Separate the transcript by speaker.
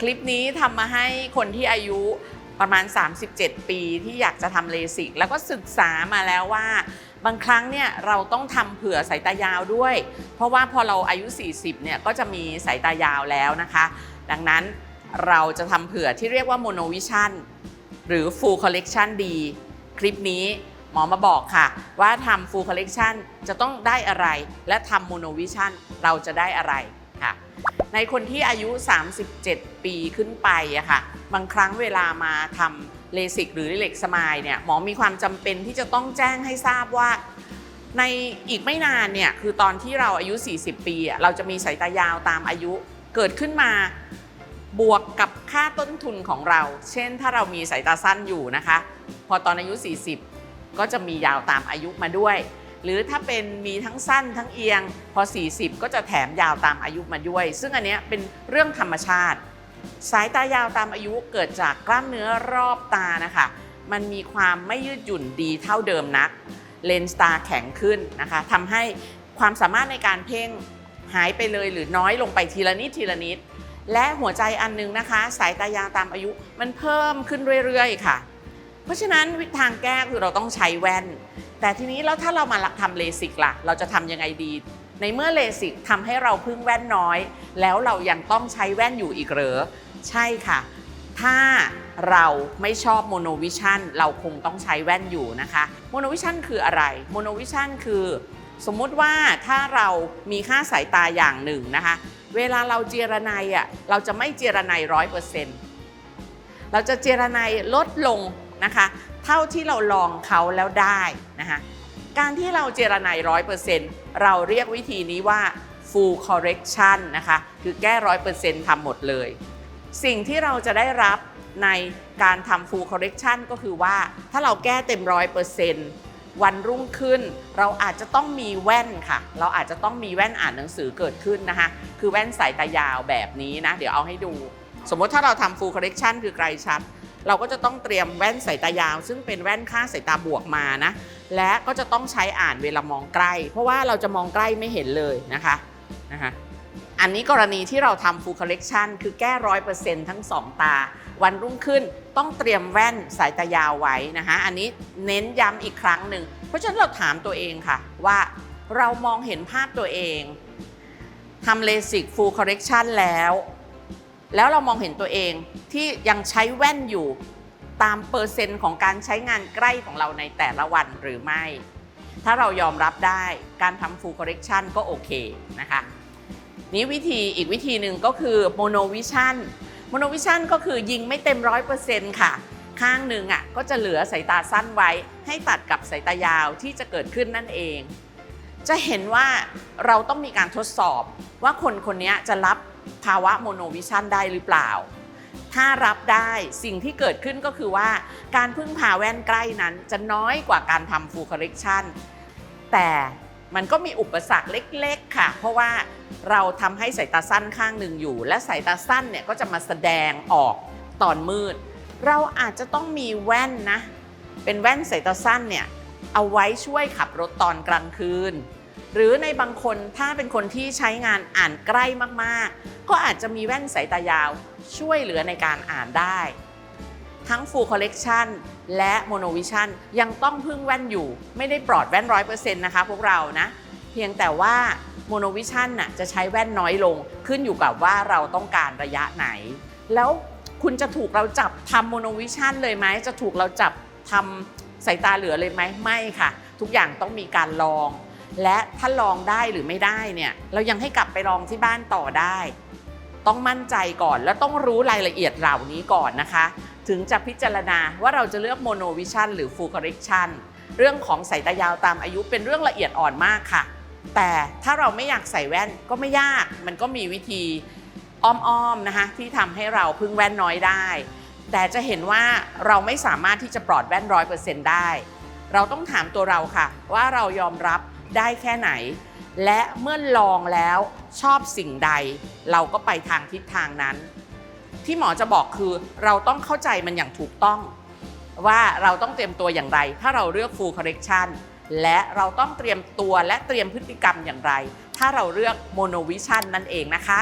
Speaker 1: คลิปนี้ทำมาให้คนที่อายุประมาณ 37 ปีที่อยากจะทำเลสิก แล้วก็ศึกษามาแล้วว่า บางครั้งเนี่ยเราต้องทำเผื่อสายตายาวด้วย เพราะว่าพอเราอายุ 40 เนี่ยก็จะมีสายตายาวแล้วนะคะ ดังนั้นเราจะทำเผื่อที่เรียกว่าโมโนวิชั่นหรือ Full Collection D คลิปนี้หมอมาบอกค่ะ ว่าทำ Full Collection จะต้องได้อะไร และทำโมโนวิชั่นเราจะได้อะไรค่ะ ในคนที่อายุ 37 ปีขึ้นไปอะค่ะ บางครั้งเวลามาทำเลสิกหรือเล็กสมายเนี่ยหมอมีความจำเป็นที่จะต้องแจ้งให้ทราบว่า ในอีกไม่นานเนี่ยคือตอนที่เราอายุ 40 ปีอะเราจะมีสายตายาวตามอายุเกิดขึ้นมาบวกกับค่าต้นทุนของเรา เช่นถ้าเรามีสายตาสั้นอยู่นะคะ พอตอนอายุ 40 ก็จะมียาวตามอายุมาด้วย หรือถ้าเป็นมีทั้งสั้นทั้งเอียง พอ 40 ก็จะแถมยาวตามอายุมาด้วย ซึ่งอันนี้เป็นเรื่องธรรมชาติ สายตายาวตามอายุเกิดจากกล้ามเนื้อรอบตานะคะ มันมีความไม่ยืดหยุ่นดีเท่าเดิมนัก เลนส์ตาแข็งขึ้นนะคะทำให้ความสามารถในการเพ่งหายไปเลยหรือน้อยลงไปทีละนิดทีละนิด และหัวใจอันนึงนะคะ สายตายาวตามอายุมันเพิ่มขึ้นเรื่อยๆ ค่ะ เพราะฉะนั้นวิธีทางแก้คือเราต้องใช้แว่น แต่ทีนี้แล้วถ้าเรามาทำเลสิกล่ะ เราจะทำยังไงดี ในเมื่อเลสิกทำให้เราพึ่งแว่นน้อย แล้วเรายังต้องใช้แว่นอยู่อีกเหรอ ใช่ค่ะ ถ้าเราไม่ชอบโมโนวิชั่นเราคงต้องใช้แว่นอยู่นะคะโมโนวิชั่นคืออะไรโมโนวิชั่นคือ สมมุติว่าถ้าเรามีค่าสายตาอย่างหนึ่งนะคะ เวลาเราเจรไนอะเราจะไม่เจรไนร้อยเปอร์เซ็นต์เราจะเจรไนลดลง นะคะ เท่าที่เราลองเขาแล้วได้นะคะการที่เราเจรไนร้อยเปอร์เซ็นต์เราเรียกวิธีนี้ว่า full correction นะคะ คือแก้ร้อยเปอร์เซ็นต์ทำหมดเลย สิ่งที่เราจะได้รับในการทำ full correction ก็คือว่าถ้าเราแก้เต็มร้อยเปอร์เซ็นต์วันรุ่งขึ้น เราอาจจะต้องมีแว่นค่ะ เราอาจจะต้องมีแว่นอ่านหนังสือเกิดขึ้นนะคะ คือแว่นสายตายาวแบบนี้นะ เดี๋ยวเอาให้ดู สมมติถ้าเราทำ full correction คือไกลชัด เราก็จะต้องเตรียมแว่นสายตายาว ซึ่งเป็นแว่นค่าสายตาบวกมานะ และก็จะต้องใช้อ่านเวลามองใกล้ เพราะว่าเราจะมองใกล้ไม่เห็นเลยนะคะนะคะอันนี้กรณีที่เราทำ full correction คือแก้ร้อยเปอร์เซ็นต์ทั้งสองตา วันรุ่งขึ้นต้องเตรียมแว่นสายตายาวไว้นะคะอันนี้เน้นย้ำอีกครั้งหนึ่ง เพราะฉะนั้นเราถามตัวเองค่ะว่าเรามองเห็นภาพตัวเองทำเลสิก full correction แล้ว แล้วเรามองเห็นตัวเองที่ยังใช้แว่นอยู่ตามเปอร์เซ็นต์ของการใช้งานใกล้ของเราในแต่ละวันหรือไม่ ถ้าเรายอมรับได้การทำ full correction ก็โอเคนะคะ นี้วิธีอีกวิธีหนึ่งก็คือโมโนวิชั่นโมโนวิชั่นก็คือยิงไม่เต็มร้อยเปอร์เซ็นต์ค่ะ ข้างหนึ่งอะก็จะเหลือสายตาสั้นไว้ ให้ตัดกับสายตายาวที่จะเกิดขึ้นนั่นเอง จะเห็นว่าเราต้องมีการทดสอบว่าคนคนนี้จะรับ ภาวะโมโนวิชันได้หรือเปล่า ถ้ารับได้สิ่งที่เกิดขึ้นก็คือว่า การพึ่งพาแว่นใกล้นั้นจะน้อยกว่าการทำ full correction แต่มันก็มีอุปสรรคเล็กๆค่ะ เพราะว่าเราทำให้สายตาสั้นข้างหนึ่งอยู่ และสายตาสั้นเนี่ยก็จะมาแสดงออกตอนมืด เราอาจจะต้องมีแว่นนะ เป็นแว่นสายตาสั้นเนี่ยเอาไว้ช่วยขับรถตอนกลางคืน หรือในบางคนถ้าเป็นคนที่ใช้งานอ่านใกล้มากๆ ก็อาจจะมีแว่นสายตายาวช่วยเหลือในการอ่านได้ ทั้ง Full Collection และ Mono Vision ยังต้องพึ่งแว่นอยู่ ไม่ได้ปลอดแว่น 100%นะคะพวกเรานะ เพียงแต่ว่า Mono Vision น่ะจะใช้แว่นน้อยลง ขึ้นอยู่กับว่าเราต้องการระยะไหน แล้วคุณจะถูกเราจับทำ Mono Vision เลยไหมจะถูกเราจับทำสายตาเหลือเลยไหมไม่ค่ะ ทุกอย่างต้องมีการลอง และถ้าลองได้หรือไม่ได้เนี่ยเรายังให้กลับไปลองที่บ้านต่อได้ ต้องมั่นใจก่อนและต้องรู้รายละเอียดเหล่านี้ก่อนนะคะ ถึงจะพิจารณาว่าเราจะเลือกโมโนวิชั่นหรือฟูลคอร์เรคชั่นเรื่องของสายตายาวตามอายุเป็นเรื่องละเอียดอ่อนมากค่ะ แต่ถ้าเราไม่อยากใส่แว่นก็ไม่ยาก มันก็มีวิธีอ้อมๆนะคะที่ทำให้เราพึ่งแว่นน้อยได้ แต่จะเห็นว่าเราไม่สามารถที่จะปลอดแว่นร้อยเปอร์เซ็นต์ได้ เราต้องถามตัวเราค่ะ ว่าเรายอมรับ ได้แค่ไหน และเมื่อลองแล้วชอบสิ่งใด เราก็ไปทางทิศทางนั้น ที่หมอจะบอกคือเราต้องเข้าใจมันอย่างถูกต้อง ว่าเราต้องเตรียมตัวอย่างไร ถ้าเราเลือก full correction และเราต้องเตรียมตัวและเตรียมพฤติกรรมอย่างไร ถ้าเราเลือก mono vision นั่นเองนะคะ